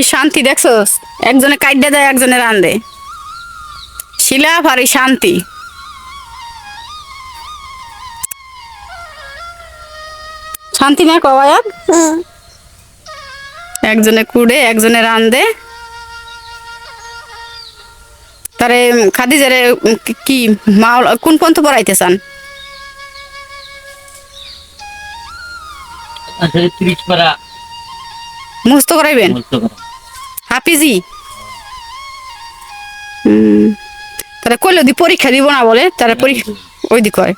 কি শান্তি দেখছোস? একজনে কাইডা দেয় একজনে রান্ধে শিলা ভারী শান্তি। শান্তি না কবায়াত একজনে কুড়ে একজনে রান্ধে তারে খাদিজারে কি মা কোন পন্থ পড়াইতে চান? ত্রিশ মুস্ত করাইবেন? মস্ত করা। হাফিজি? তারা কইলে দি পরীক্ষা দিব না বলে তারা পরীক্ষা ওই দি কয়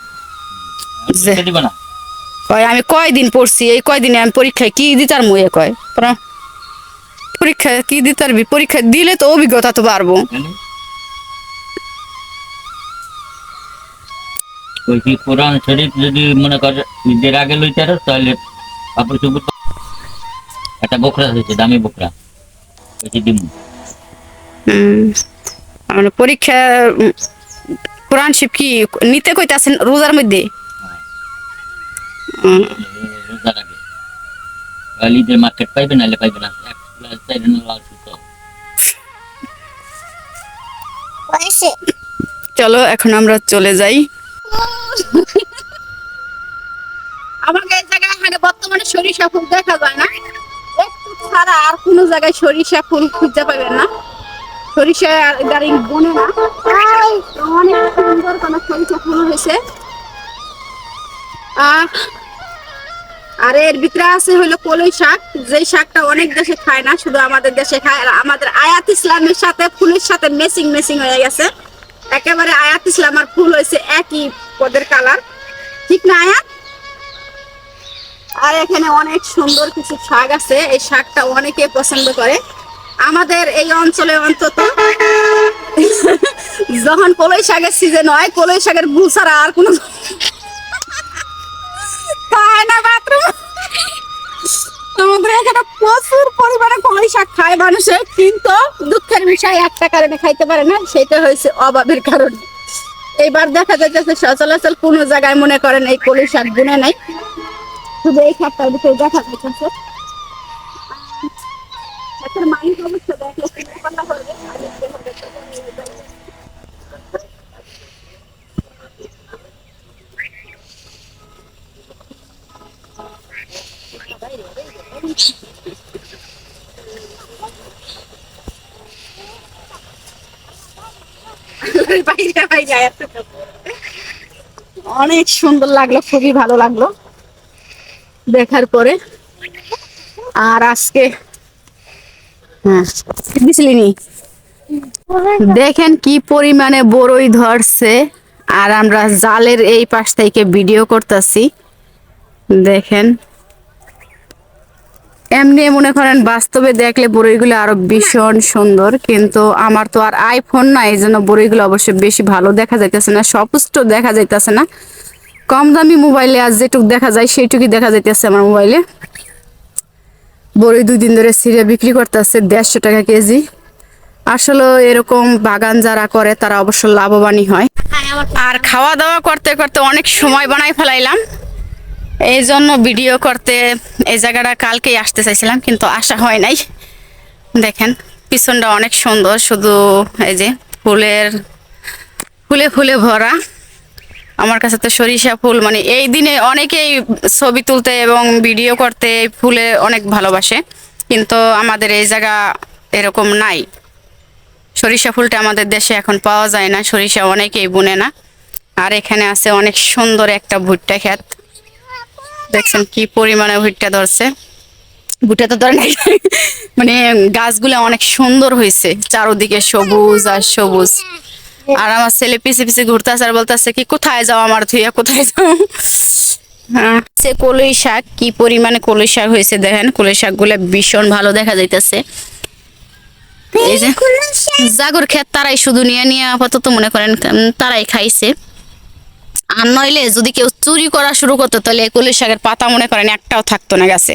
যে- পরীক্ষা দিবা না। কয় আমি কয়দিন পড়ছি এই কয়দিনে আমি পরীক্ষায় কি দিতার মুয়ে কয়। পরা- পরীক্ষা কি দিতার পরীক্ষা দিলে তো অভিজ্ঞতা তো পারব ওই কি কোরআন শরীফ যদি মনে কর ঈদের আগে লইতে তাহলে চোপড় একটা বকরা হয়েছে দামি বকরা মানে পরীক্ষা কোরআন শিব কি নিতে কইতাছেন রোজার মধ্যে? রোজার আগে। তাহলে মার্কেট পাইবে নাহলে পাইবে না। এক প্লাস চার লাল সুতো। চলো এখন আমরা চলে যাই। আমাকে এই জায়গায় এখানে বর্তমানে সরিষা ফুল দেখা যায় না। কোনো জায়গায় সরিষা ফুল খুঁজে পাবেন না। সরিষা গাড়ি বনে না। অনেক সুন্দর কোন সরিষা ফুল হয়েছে। আর এর ভিতরে আছে হলো কলই শাক। যেই শাকটা অনেক দেশে খায় না শুধু আমাদের দেশে খায়। আর আমাদের আয়াত ইসলামের সাথে ফুলের সাথে মেসিং মেসিং হয়ে গেছে। একেবারে আয়াত ইসলাম আর ফুল হয়েছে একই পদের কালার ঠিক না আয়াত? আর এখানে অনেক সুন্দর কিছু শাক আছে। এই শাকটা অনেকে পছন্দ করে। আমাদের এই অঞ্চলে অন্তত যখন কলই শাকের সিজন হয়, কলই শাকের গুল ছাড়া আর কোনো খায় না বাথরুম। আমাদের এখানে প্রচুর পরিমাণে কলই শাক খায় মানুষে, কিন্তু দুঃখের বিষয় একটা কারণে খাইতে পারে না। সেটা হয়েছে অভাবের কারণে। এইবার দেখা যাচ্ছে সচলাচল কোনো জায়গায় মনে করেন এই কলই শাক গুনে নাই। শুধু এই খাটটার ভিতরে দেখা যাচ্ছে একটা মানুষ অবশ্য দেখলে চিনতে পারলে হবে। আমি যেভাবে নিয়ে যাই। বাইরে বাইরে অনেক সুন্দর লাগল খুবই ভালো লাগল দেখার পরে। আর আজকে হ্যাঁ দেখেন কি পরিমাণে বড়ই ধরছে। আর আমরা জালের এই পাশ থেকে ভিডিও করতেছি। দেখেন। এমনি মনে করেন বাস্তবে দেখলে বড়ইগুলো আরও ভীষণ সুন্দর, কিন্তু আমার তো আর আইফোন না এই জন্য বড়ইগুলো অবশ্যই বেশি ভালো দেখা যাইতেছে না সপুষ্ট দেখা যাইতেছে না। কম দামি মোবাইলে আজ যেটুক দেখা যায়, সেইটুকুই দেখা যাইতেছে আমার মোবাইলে। বড়ই দুই দিন ধরে সিরিয়া বিক্রি করতেছে দেড়শো টাকা কেজি। আসলে এরকম বাগান যারা করে, তারা অবশ্য লাভবানই হয়। আর খাওয়া দাওয়া করতে করতে অনেক সময় বানাই ফেলাইলাম। এই জন্য ভিডিও করতে এই জায়গাটা কালকেই আসতে চাইছিলাম, কিন্তু আসা হয় নাই। দেখেন, পিছনটা অনেক সুন্দর, শুধু এই যে ফুলের, ফুলে ফুলে ভরা। আমার কাছে তো সরিষা ফুল মানে এই দিনে অনেকেই ছবি তুলতে এবং ভিডিও করতে ফুলে অনেক ভালোবাসে, কিন্তু আমাদের এই জায়গা এরকম নাই। সরিষা ফুলটা আমাদের দেশে এখন পাওয়া যায় না, সরিষা অনেকেই বুনে না। আর এখানে আছে অনেক সুন্দর একটা ভুট্টা ক্ষেত। দেখছেন কি পরিমাণে ভুট্টা ধরছে। ভুট্টা তো ধরে নাই। মানে গাছগুলো অনেক সুন্দর হয়েছে, চারোদিকে সবুজ আর সবুজ। আর আমার ছেলে পিছে পিছে ঘুরতেছে আর বলতেছে কি, কোথায় যাও আমার থুইয়া কোথায় যাও? হ্যাঁ। সে কলই শাক, কি পরিমাণে কলই শাক হয়েছে দেখেন, কলই শাকগুলো ভীষণ ভালো দেখা যাইতেছে। জাগর ক্ষেত তারাই শুধু নিয়ে নিয়ে আপাতত মনে করেন তারাই খাইছে। আর নইলে যদি কেউ চুরি করা শুরু করতো, তাহলে কলই শাকের পাতা মনে করেন একটাও থাকতো না গাছে।